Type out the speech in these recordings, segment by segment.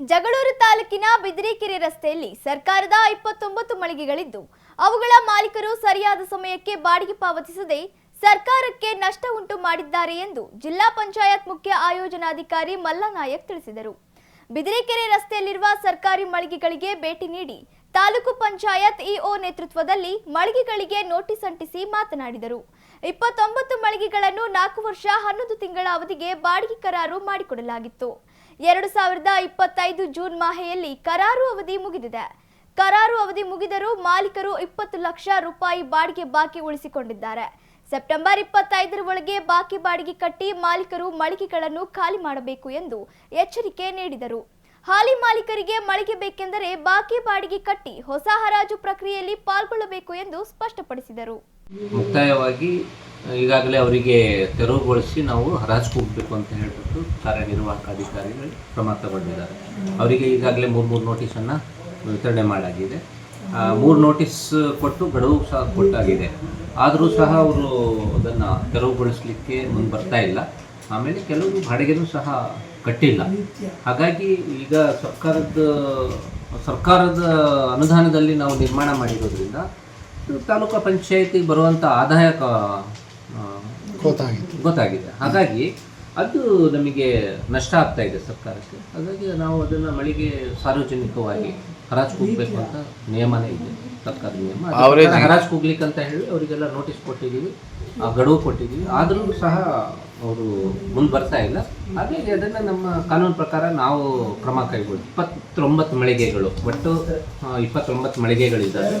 ಜಗಳೂರು ತಾಲೂಕಿನ ಬಿದಿರಿಕೆರೆ ರಸ್ತೆಯಲ್ಲಿ ಸರ್ಕಾರದ ಇಪ್ಪತ್ತೊಂಬತ್ತು ಮಳಿಗೆಗಳಿದ್ದು, ಅವುಗಳ ಮಾಲೀಕರು ಸರಿಯಾದ ಸಮಯಕ್ಕೆ ಬಾಡಿಗೆ ಪಾವತಿಸದೆ ಸರ್ಕಾರಕ್ಕೆ ನಷ್ಟ ಉಂಟು ಮಾಡಿದ್ದಾರೆ ಎಂದು ಜಿಲ್ಲಾ ಪಂಚಾಯತ್ ಮುಖ್ಯ ಆಯೋಜನಾಧಿಕಾರಿ ಮಲ್ಲನಾಯಕ್ ತಿಳಿಸಿದರು. ಬಿದಿರೆಕೆರೆ ರಸ್ತೆಯಲ್ಲಿರುವ ಸರ್ಕಾರಿ ಮಳಿಗೆಗಳಿಗೆ ಭೇಟಿ ನೀಡಿ ತಾಲೂಕು ಪಂಚಾಯತ್ ಇಒ ನೇತೃತ್ವದಲ್ಲಿ ಮಳಿಗೆಗಳಿಗೆ ನೋಟಿಸ್ ಅಂಟಿಸಿ ಮಾತನಾಡಿದರು. ಇಪ್ಪತ್ತೊಂಬತ್ತು ಮಳಿಗೆಗಳನ್ನು ನಾಲ್ಕು ವರ್ಷ ಹನ್ನೊಂದು ತಿಂಗಳ ಅವಧಿಗೆ ಬಾಡಿಗೆ ಕರಾರು ಮಾಡಿಕೊಡಲಾಗಿತ್ತು. ಎರಡು ಸಾವಿರದ ಇಪ್ಪತ್ತೈದು ಜೂನ್ ಮಾಹೆಯಲ್ಲಿ ಕರಾರು ಅವಧಿ ಮುಗಿದಿದೆ. ಕರಾರು ಅವಧಿ ಮುಗಿದರೂ ಮಾಲೀಕರು ಇಪ್ಪತ್ತು ಲಕ್ಷ ರೂಪಾಯಿ ಬಾಡಿಗೆ ಬಾಕಿ ಉಳಿಸಿಕೊಂಡಿದ್ದಾರೆ. ಸೆಪ್ಟೆಂಬರ್ ಇಪ್ಪತ್ತೈದರ ಒಳಗೆ ಬಾಕಿ ಬಾಡಿಗೆ ಕಟ್ಟಿ ಮಾಲೀಕರು ಮಳಿಗೆಗಳನ್ನು ಖಾಲಿ ಮಾಡಬೇಕು ಎಂದು ಎಚ್ಚರಿಕೆ ನೀಡಿದರು. ಹಾಲಿ ಮಾಲೀಕರಿಗೆ ಮಳಿಗೆ ಬೇಕೆಂದರೆ ಬಾಕಿ ಬಾಡಿಗೆ ಕಟ್ಟಿ ಹೊಸ ಹರಾಜು ಪ್ರಕ್ರಿಯೆಯಲ್ಲಿ ಪಾಲ್ಗೊಳ್ಳಬೇಕು ಎಂದು ಸ್ಪಷ್ಟಪಡಿಸಿದರು. ಮುಕ್ತಾಯವಾಗಿ ಈಗಾಗಲೇ ಅವರಿಗೆ ತೆರವುಗೊಳಿಸಿ ನಾವು ಹರಾಜು ಹೋಗಬೇಕು ಅಂತ ಹೇಳ್ಬಿಟ್ಟು ಕಾರ್ಯನಿರ್ವಾಹಕ ಅಧಿಕಾರಿಗಳು ಕ್ರಮ ತಗೊಂಡಿದ್ದಾರೆ. ಅವರಿಗೆ ಈಗಾಗಲೇ ಮೂರು ಮೂರು ನೋಟಿಸನ್ನು ವಿತರಣೆ ಮಾಡಾಗಿದೆ ಮೂರು ನೋಟಿಸ್ ಕೊಟ್ಟು ಗಡುವು ಸಹ ಕೊಟ್ಟಾಗಿದೆ. ಆದರೂ ಸಹ ಅವರು ಅದನ್ನು ತೆರವುಗೊಳಿಸಲಿಕ್ಕೆ ಮುಂದೆ ಬರ್ತಾ ಇಲ್ಲ. ಆಮೇಲೆ ಕೆಲವರು ಬಾಡಿಗೆನೂ ಸಹ ಕಟ್ಟಿಲ್ಲ. ಹಾಗಾಗಿ ಈಗ ಸರ್ಕಾರದ ಸರ್ಕಾರದ ಅನುದಾನದಲ್ಲಿ ನಾವು ನಿರ್ಮಾಣ ಮಾಡಿರೋದ್ರಿಂದ ತಾಲೂಕು ಪಂಚಾಯತಿಗೆ ಬರುವಂಥ ಆದಾಯ ಆ, ಗೊತ್ತಾಗಿದೆ. ಹಾಗಾಗಿ ಅದು ನಮಗೆ ನಷ್ಟ ಆಗ್ತಾ ಇದೆ ಸರ್ಕಾರಕ್ಕೆ. ಹಾಗಾಗಿ ನಾವು ಅದನ್ನು ಮಳಿಗೆ ಸಾರ್ವಜನಿಕವಾಗಿ ಹರಾಜು ಕೂಗಬೇಕು ಅಂತ ನಿಯಮನೇ ಇದೆ. ಸರ್ಕಾರದ ನಿಯಮ. ಪ್ರಕಾರ ಹರಾಜು ಕೂಗ್ಲಿಕ್ಕೆ ಅಂತ ಹೇಳಿ ಅವರಿಗೆಲ್ಲ ನೋಟಿಸ್ ಕೊಟ್ಟಿದ್ದೀವಿ ಆ ಗಡುವು ಕೊಟ್ಟಿದ್ದೀವಿ ಆದರೂ ಸಹ ಅವರು ಮುಂದೆ ಬರ್ತಾ ಇಲ್ಲ. ಹಾಗಾಗಿ ಅದನ್ನು ನಮ್ಮ ಕಾನೂನು ಪ್ರಕಾರ ನಾವು ಕ್ರಮ ಕೈಗೊಳ್ಳಿ. ಇಪ್ಪತ್ತೊಂಬತ್ತು ಮಳಿಗೆಗಳು ಒಟ್ಟು ಇಪ್ಪತ್ತೊಂಬತ್ತು ಮಳಿಗೆಗಳಿದ್ದಾವೆ.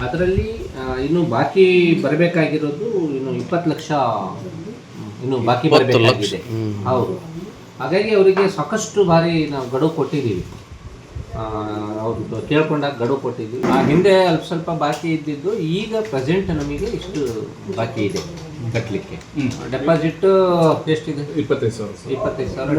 ಅದರಲ್ಲಿ ಇನ್ನು ಬಾಕಿ ಬರಬೇಕಾಗಿರೋದು ಇಪ್ಪತ್ತು ಲಕ್ಷ ಇನ್ನು ಬಾಕಿ ಬರಬೇಕಾಗಿದೆ. ಹೌದು. ಹಾಗಾಗಿ ಅವರಿಗೆ ಸಾಕಷ್ಟು ಬಾರಿ ನಾವು ಗಡುವು ಕೊಟ್ಟಿದ್ದೀವಿ. ಆ, ಅವ್ರು ಕೇಳ್ಕೊಂಡಾಗ ಗಡುವು ಕೊಟ್ಟಿದ್ವಿ ಆ ಹಿಂದೆ ಅಲ್ಪ ಸ್ವಲ್ಪ ಬಾಕಿ ಇದ್ದಿದ್ದು ಈಗ ಪ್ರೆಸೆಂಟ್ ನಮಗೆ ಇಷ್ಟು ಬಾಕಿ ಇದೆ ಕಟ್ಟಲಿಕ್ಕೆ ಡೆಪಾಸಿಟ್ ಎಷ್ಟಿದೆ? ಇಪ್ಪತ್ತೈದು ಸಾವಿರ ಇಪ್ಪತ್ತೈದು ಸಾವಿರ.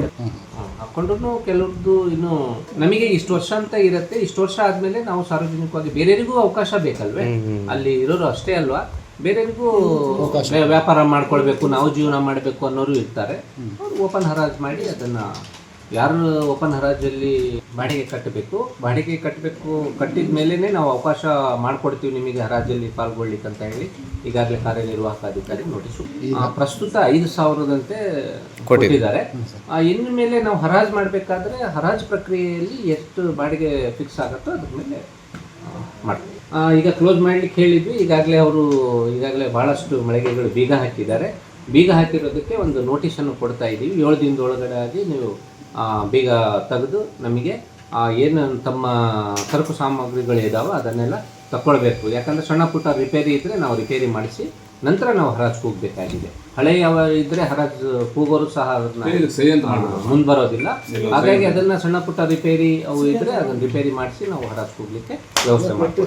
ಹಾಕೊಂಡ್ರು ಕೆಲವ್ರದ್ದು ಇನ್ನು ನಮಗೆ ಇಷ್ಟು ವರ್ಷ ಅಂತ ಇರುತ್ತೆ. ಇಷ್ಟು ವರ್ಷ ಆದ್ಮೇಲೆ ನಾವು ಸಾರ್ವಜನಿಕವಾಗಿ ಬೇರೆಯವರಿಗೂ ಅವಕಾಶ ಬೇಕಲ್ವೇ? ಅಲ್ಲಿ ಇರೋರು ಅಷ್ಟೇ ಅಲ್ವಾ? ಬೇರೆಯವರಿಗೂ ವ್ಯ- ವ್ಯಾಪಾರ ಮಾಡ್ಕೊಳ್ಬೇಕು ನಾವು ಜೀವನ ಮಾಡಬೇಕು ಅನ್ನೋರು ಇರ್ತಾರೆ. ಓಪನ್ ಹರಾಜ್ ಮಾಡಿ ಅದನ್ನ ಯಾರು ಓಪನ್ ಹರಾಜಲ್ಲಿ ಬಾಡಿಗೆ ಕಟ್ಟಬೇಕು? ಬಾಡಿಗೆ ಕಟ್ಟಬೇಕು ಕಟ್ಟಿದ ಮೇಲೇ ನಾವು ಅವಕಾಶ ಮಾಡಿಕೊಡ್ತೀವಿ ನಿಮಗೆ ಹರಾಜಲ್ಲಿ ಪಾಲ್ಗೊಳ್ಳಿಕ್ಕೆ ಅಂತ ಹೇಳಿ ಈಗಾಗಲೇ ಕಾರ್ಯನಿರ್ವಾಹಕ ಅಧಿಕಾರಿ ನೋಟಿಸು. ಪ್ರಸ್ತುತ ಐದು ಸಾವಿರದಂತೆ ಕೊಟ್ಟಿದ್ದಾರೆ. ಇನ್ನು ಮೇಲೆ ನಾವು ಹರಾಜ್ ಮಾಡಬೇಕಾದ್ರೆ ಹರಾಜ್ ಪ್ರಕ್ರಿಯೆಯಲ್ಲಿ ಎಷ್ಟು ಬಾಡಿಗೆ ಫಿಕ್ಸ್ ಆಗುತ್ತೋ ಅದ್ರ ಮೇಲೆ ಮಾಡ್ತೀವಿ. ಈಗ ಕ್ಲೋಸ್ ಮಾಡಲಿಕ್ಕೆ ಹೇಳಿದ್ವಿ, ಈಗಾಗಲೇ ಅವರು, ಈಗಾಗಲೇ ಭಾಳಷ್ಟು ಮಳಿಗೆಗಳು ಬೀಗ ಹಾಕಿದ್ದಾರೆ. ಬೀಗ ಹಾಕಿರೋದಕ್ಕೆ ಒಂದು ನೋಟಿಸನ್ನು ಕೊಡ್ತಾ ಇದ್ದೀವಿ. ಏಳು ದಿನದ ಒಳಗಡೆ ಆಗಿ ನೀವು ಬೀಗ ತೆಗೆದು ನಮಗೆ ಏನು ತಮ್ಮ ಸರಕು ಸಾಮಗ್ರಿಗಳು ಅದನ್ನೆಲ್ಲ ತಗೊಳ್ಬೇಕು ಯಾಕಂದರೆ ಸಣ್ಣ ಪುಟ್ಟ ರಿಪೇರಿ ಇದ್ದರೆ ನಾವು ರಿಪೇರಿ ಮಾಡಿಸಿ ನಂತರ ನಾವು ಹರಾಜು ಕೂಗಬೇಕಾಗಿದೆ. ಹಳೆ ಯಾವ ಇದ್ರೆ ಹರಾಜು ಕೂಗೋರು ಸಹ ಅದನ್ನ ಮುಂದೆ ಬರೋದಿಲ್ಲ. ಹಾಗಾಗಿ ಅದನ್ನ ಸಣ್ಣ ಪುಟ್ಟ ರಿಪೇರಿ ಅವು ಇದ್ರೆ ಅದನ್ನ ರಿಪೇರಿ ಮಾಡಿಸಿ ನಾವು ಹರಾಜು ಕೂಗ್ಲಿಕ್ಕೆ ವ್ಯವಸ್ಥೆ ಮಾಡ್ತೀವಿ.